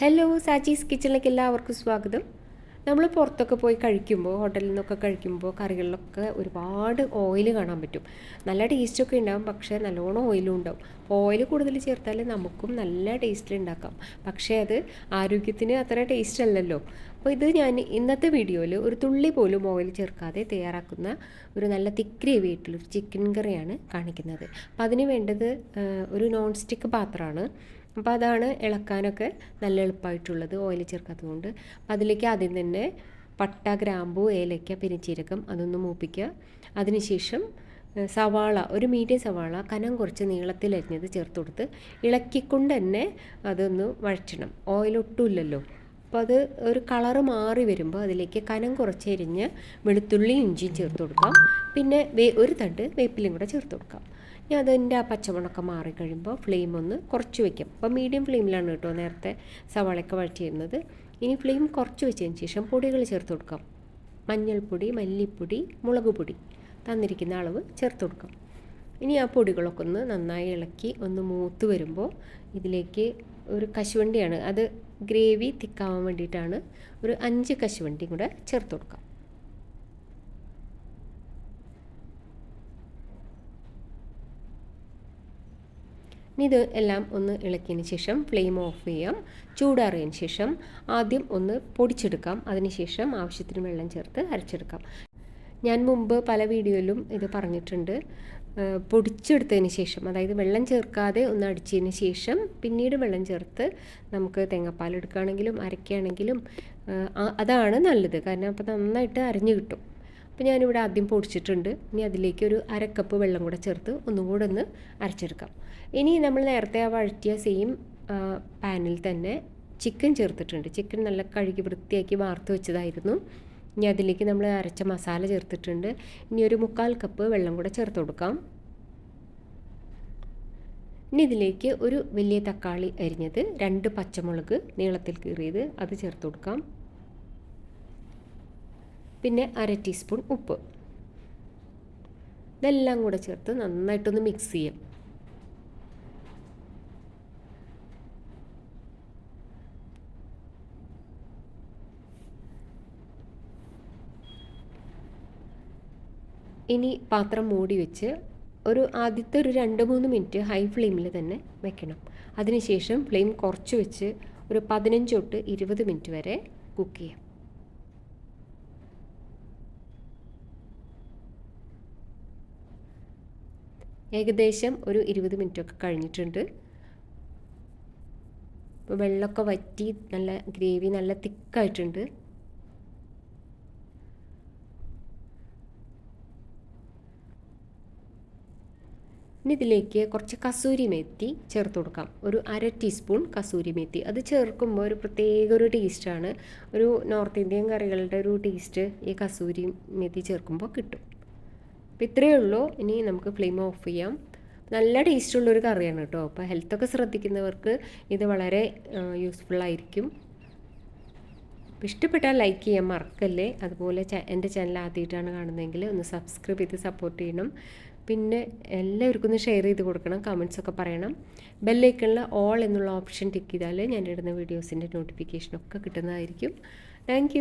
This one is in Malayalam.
ഹലോ സാച്ചീസ് കിച്ചണിലേക്ക് എല്ലാവർക്കും സ്വാഗതം. നമ്മൾ പുറത്തൊക്കെ പോയി കഴിക്കുമ്പോൾ ഹോട്ടലിൽ നിന്നൊക്കെ കഴിക്കുമ്പോൾ കറികളിലൊക്കെ ഒരുപാട് ഓയിൽ കാണാൻ പറ്റും. നല്ല ടേസ്റ്റൊക്കെ ഉണ്ടാകും പക്ഷേ നല്ലോണം ഓയിലും ഉണ്ടാവും. ഓയിൽ കൂടുതൽ ചേർത്താൽ നമുക്കും നല്ല ടേസ്റ്റിൽ ഉണ്ടാക്കാം. പക്ഷേ അത് ആരോഗ്യത്തിന് അത്ര ടേസ്റ്റ് അല്ലല്ലോ. അപ്പോൾ ഇത് ഞാൻ ഇന്നത്തെ വീഡിയോയിൽ ഒരു തുള്ളി പോലും ഓയിൽ ചേർക്കാതെ തയ്യാറാക്കുന്ന ഒരു നല്ല തിക്ക് ഗ്രേവി ആയിട്ടുള്ളൊരു ചിക്കൻ കറിയാണ് കാണിക്കുന്നത്. അപ്പോൾ അതിന് വേണ്ടത് ഒരു നോൺ സ്റ്റിക്ക് പാത്രമാണ്. അപ്പോൾ അതാണ് ഇളക്കാനൊക്കെ നല്ല എളുപ്പമായിട്ടുള്ളത് ഓയിൽ ചേർക്കാത്തത് കൊണ്ട് അപ്പോൾ അതിലേക്ക് ആദ്യം തന്നെ പട്ട ഗ്രാമ്പു ഏലയ്ക്ക പെരിഞ്ചീരകം അതൊന്ന് മൂപ്പിക്കുക. അതിനുശേഷം സവാള ഒരു മീഡിയം സവാള കനം കുറച്ച് നീളത്തിൽ അരിഞ്ഞത് ചേർത്ത് കൊടുത്ത് ഇളക്കിക്കൊണ്ട് തന്നെ അതൊന്ന് വഴറ്റണം. ഓയിൽ ഒട്ടുമില്ലല്ലോ അപ്പോൾ അത് ഒരു കളറ് മാറി വരുമ്പോൾ അതിലേക്ക് കനം കുറച്ച് എരിഞ്ഞ് വെളുത്തുള്ളി ഇഞ്ചിയും ചേർത്ത് കൊടുക്കാം. പിന്നെ വേ ഒരു തണ്ട് വേപ്പിലും കൂടെ ചേർത്ത് കൊടുക്കാം. ഇനി അതിന്റെ ആ പച്ചമുളകൊക്കെ മാറിക്കഴിയുമ്പോൾ ഫ്ലെയിം ഒന്ന് കുറച്ച് വയ്ക്കും. അപ്പോൾ മീഡിയം ഫ്ലെയിമിലാണ് കേട്ടോ നേരത്തെ സവാളയൊക്കെ വഴറ്റിയിരുന്നത്. ഇനി ഫ്ലെയിം കുറച്ച് വെച്ചതിന് ശേഷം പൊടികൾ ചേർത്ത് കൊടുക്കാം. മഞ്ഞൾപ്പൊടി മല്ലിപ്പൊടി മുളക് പൊടി തന്നിരിക്കുന്ന അളവ് ചേർത്ത് കൊടുക്കാം. ഇനി ആ പൊടികളൊക്കെ ഒന്ന് നന്നായി ഇളക്കി ഒന്ന് മൂത്ത് വരുമ്പോൾ ഇതിലേക്ക് ഒരു കശുവണ്ടിയാണ്. അത് ഗ്രേവി തിക്കാവാൻ വേണ്ടിയിട്ടാണ് ഒരു അഞ്ച് കശുവണ്ടിയും കൂടെ ചേർത്ത് കൊടുക്കാം ഇനി ഇത് എല്ലാം ഒന്ന് ഇളക്കിയതിന് ശേഷം ഫ്ലെയിം ഓഫ് ചെയ്യാം. ചൂടാറിയതിന് ശേഷം ആദ്യം ഒന്ന് പൊടിച്ചെടുക്കാം. അതിനുശേഷം ആവശ്യത്തിന് വെള്ളം ചേർത്ത് അരച്ചെടുക്കാം. ഞാൻ മുമ്പ് പല വീഡിയോയിലും ഇത് പറഞ്ഞിട്ടുണ്ട്. പൊടിച്ചെടുത്തതിന് ശേഷം അതായത് വെള്ളം ചേർക്കാതെ ഒന്ന് അടിച്ചതിന് ശേഷം പിന്നീട് വെള്ളം ചേർത്ത് നമുക്ക് തേങ്ങാപ്പാൽ എടുക്കുകയാണെങ്കിലും ആ- അതാണ് നല്ലത്. കാരണം അപ്പോൾ നന്നായിട്ട് അരഞ്ഞു കിട്ടും. അപ്പോൾ ഞാനിവിടെ ആദ്യം പൊടിച്ചിട്ടുണ്ട്. ഇനി അതിലേക്ക് ഒരു അരക്കപ്പ് വെള്ളം കൂടെ ചേർത്ത് ഒന്നും കൂടെ ഒന്ന് അരച്ചെടുക്കാം. ഇനി നമ്മൾ നേരത്തെ വഴറ്റിയ സെയിം പാനിൽ തന്നെ ചിക്കൻ ചേർത്തിട്ടുണ്ട്. ചിക്കൻ നല്ല കഴുകി വൃത്തിയാക്കി വാർത്ത് വെച്ചതായിരുന്നു. ഇനി അതിലേക്ക് നമ്മൾ അരച്ച മസാല ചേർത്തിട്ടുണ്ട്. ഇനി ഒരു മുക്കാൽ കപ്പ് വെള്ളം കൂടെ ചേർത്ത് കൊടുക്കാം. ഇനി ഇതിലേക്ക് ഒരു വലിയ തക്കാളി അരിഞ്ഞത് രണ്ട് പച്ചമുളക് നീളത്തിൽ കീറിയത് അത് ചേർത്ത് കൊടുക്കാം. പിന്നെ അര ടീസ്പൂൺ ഉപ്പ്. ഇതെല്ലാം കൂടെ ചേർത്ത് നന്നായിട്ടൊന്ന് മിക്സ് ചെയ്യാം. ഇനി പാത്രം മൂടി വെച്ച് ഒരു ആദ്യത്തെ ഒരു രണ്ട് മൂന്ന് മിനിറ്റ് ഹൈ ഫ്ലെയിമിൽ തന്നെ വെക്കണം. അതിനുശേഷം ഫ്ലെയിം കുറച്ച് വെച്ച് ഒരു പതിനഞ്ച് തൊട്ട് ഇരുപത് മിനിറ്റ് വരെ കുക്ക് ചെയ്യാം. ഏകദേശം ഒരു ഇരുപത് മിനിറ്റൊക്കെ കഴിഞ്ഞിട്ടുണ്ട്. വെള്ളമൊക്കെ വറ്റി നല്ല ഗ്രേവി നല്ല തിക്കായിട്ടുണ്ട് ഇനി ഇതിലേക്ക് കുറച്ച് കസൂരി മേത്തി ചേർത്ത് കൊടുക്കാം. ഒരു അര ടീസ്പൂൺ കസൂരി മേത്തി. അത് ചേർക്കുമ്പോൾ ഒരു പ്രത്യേക ഒരു ടേസ്റ്റാണ് ഒരു നോർത്ത് ഇന്ത്യൻ കറികളുടെ ഒരു ടേസ്റ്റ് ഈ കസൂരി മേത്തി ചേർക്കുമ്പോൾ കിട്ടും. അപ്പോൾ ഇത്രയേ ഉള്ളൂ. ഇനി നമുക്ക് ഫ്ലെയിം ഓഫ് ചെയ്യാം. നല്ല ടേസ്റ്റുള്ളൊരു കറിയാണ് കേട്ടോ. അപ്പോൾ ഹെൽത്തൊക്കെ ശ്രദ്ധിക്കുന്നവർക്ക് ഇത് വളരെ യൂസ്ഫുള്ളായിരിക്കും അപ്പോൾ ഇഷ്ടപ്പെട്ടാൽ ലൈക്ക് ചെയ്യാൻ മറക്കല്ലേ? അതുപോലെ എന്റെ ചാനൽ ആദ്യമായിട്ടാണ് കാണുന്നതെങ്കിൽ ഒന്ന് സബ്സ്ക്രൈബ് ചെയ്ത് സപ്പോർട്ട് ചെയ്യണം. പിന്നെ എല്ലാവർക്കും ഒന്ന് ഷെയർ ചെയ്ത് കൊടുക്കണം കമൻസ് ഒക്കെ പറയണം. ബെല്ലൈക്കണിൽ ഓൾ എന്നുള്ള ഓപ്ഷൻ ടിക്ക് ചെയ്താൽ ഞാൻ ഇടുന്ന വീഡിയോസിന്റെ നോട്ടിഫിക്കേഷനൊക്കെ കിട്ടുന്നതായിരിക്കും. താങ്ക്